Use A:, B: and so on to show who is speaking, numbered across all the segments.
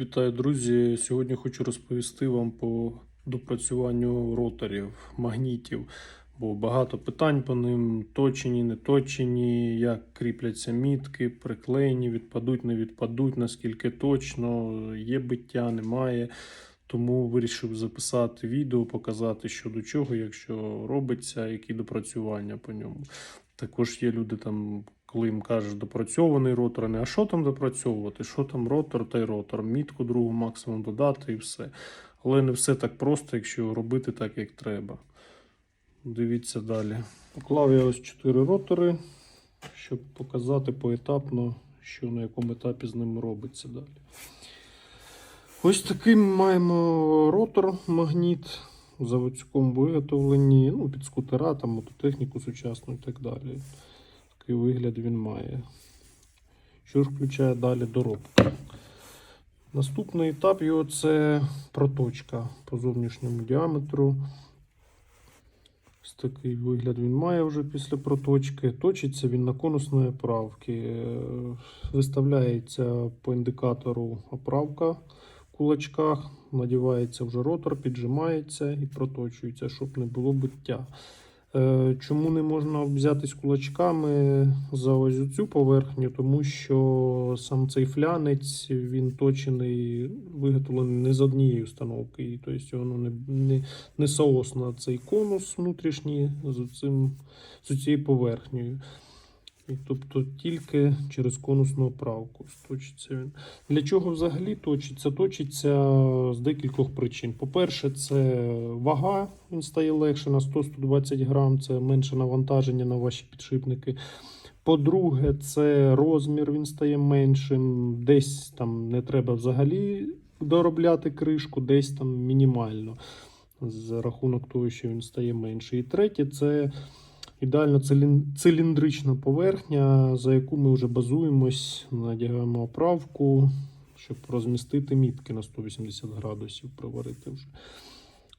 A: Вітаю, друзі! Сьогодні хочу розповісти вам по допрацюванню роторів, магнітів, бо багато питань по ним точені, не точені, як кріпляться мітки, приклеєні, відпадуть, не відпадуть, наскільки точно, є биття, немає. Тому вирішив записати відео, показати, що до чого, якщо робиться, які допрацювання по ньому. Також є люди там, коли їм кажеш допрацьований ротор, а не а що там допрацьовувати? Що там ротор та й ротор, мітку другу максимум додати і все. Але не все так просто, якщо робити так, як треба. Дивіться далі. Поклав я ось 4 ротори, щоб показати поетапно, що на якому етапі з ними робиться далі. Ось такий маємо ротор магніт в заводському виготовленні, ну, під скутера, там, мототехніку сучасну і так далі. Такий вигляд він має. Що ж включає далі доробка. Наступний етап його це проточка по зовнішньому діаметру. Ось такий вигляд він має вже після проточки. Точиться він на конусної оправки. Виставляється по індикатору оправка в кулачках, надівається вже ротор, піджимається і проточується, щоб не було биття. Е, Чому не можна взятись кулачками за ось цю поверхню? Тому що сам цей флянець він точений, виготовлений не з однієї установки, і тобто воно не, не, не соосно цей конус внутрішній з, цим, з цією поверхнею. І, тобто тільки через конусну оправку точиться він. Для чого взагалі точиться? Точиться з декількох причин. По-перше, це вага, він стає легше на 100-120 грам, це менше навантаження на ваші підшипники. По-друге, це розмір, він стає меншим. Десь там не треба взагалі доробляти кришку, десь там мінімально. За рахунок того, що він стає менший. І третє, це ідеально циліндрична поверхня, за яку ми вже базуємось, надягаємо оправку, щоб розмістити мітки на 180 градусів, приварити вже.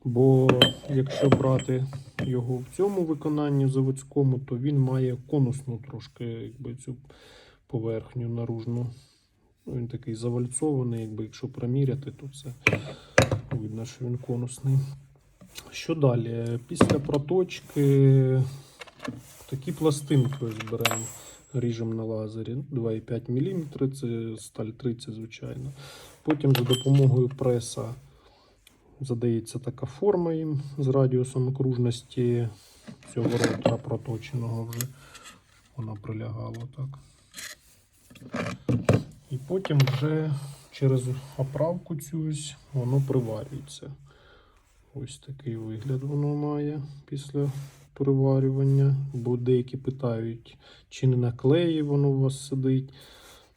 A: Бо якщо брати його в цьому виконанні заводському, то він має конусну трошки якби, цю поверхню наружну. Ну, Він такий завальцований, якби якщо проміряти, то це видно, що він конусний. Що далі? Після проточки такі пластинки ось беремо, ріжемо на лазері 2,5 мм, це сталь 30, звичайно. Потім за допомогою преса задається така форма їм з радіусом окружності цього ротора проточеного вже. Вона прилягала так. І потім вже через оправку цю воно приварюється. Ось такий вигляд воно має після приварювання. Бо деякі питають, чи не на клеї воно у вас сидить,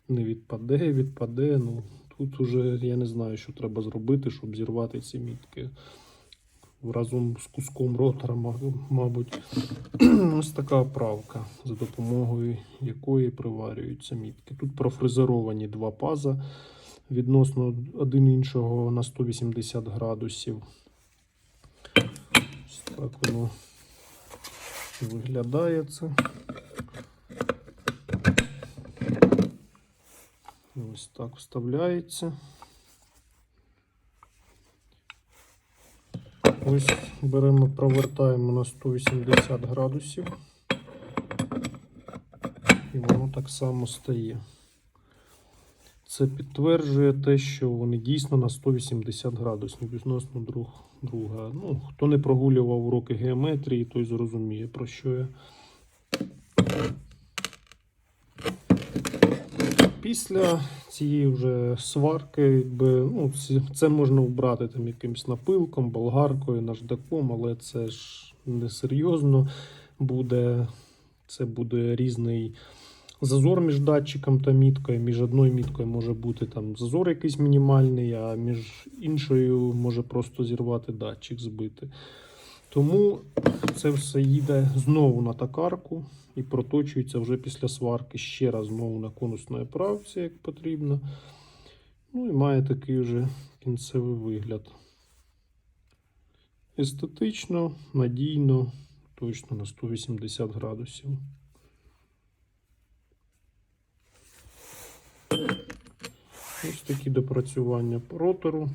A: не відпаде, відпаде. Ну, тут уже я не знаю, що треба зробити, щоб зірвати ці мітки. Разом з куском ротора, мабуть, ось така оправка, за допомогою якої приварюються мітки. Тут профрезеровані два паза відносно один іншого на 180 градусів. Ось так воно виглядає це. Ось так вставляється. Ось беремо, провертаємо на 180 градусів. І воно так само стає. Це підтверджує те, що вони дійсно на 180 градусів відносно друг друга. Ну, хто не прогулював уроки геометрії, той зрозуміє, про що я. Після цієї вже сварки, якби, ну, це можна вбрати там якимось напилком, болгаркою, наждаком, але це ж не серйозно буде. Це буде різний зазор між датчиком та міткою. Між одною міткою може бути там зазор якийсь мінімальний, а між іншою може просто зірвати датчик, збити. Тому це все їде знову на токарку і проточується вже після сварки ще раз знову на конусної правці, як потрібно. Ну і має такий вже кінцевий вигляд. Естетично, надійно, точно на 180 градусів. Ось такі допрацювання по ротору.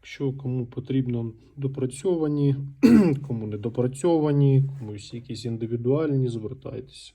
A: Якщо кому потрібно допрацьовані, кому не допрацьовані, комусь якісь індивідуальні, звертайтеся.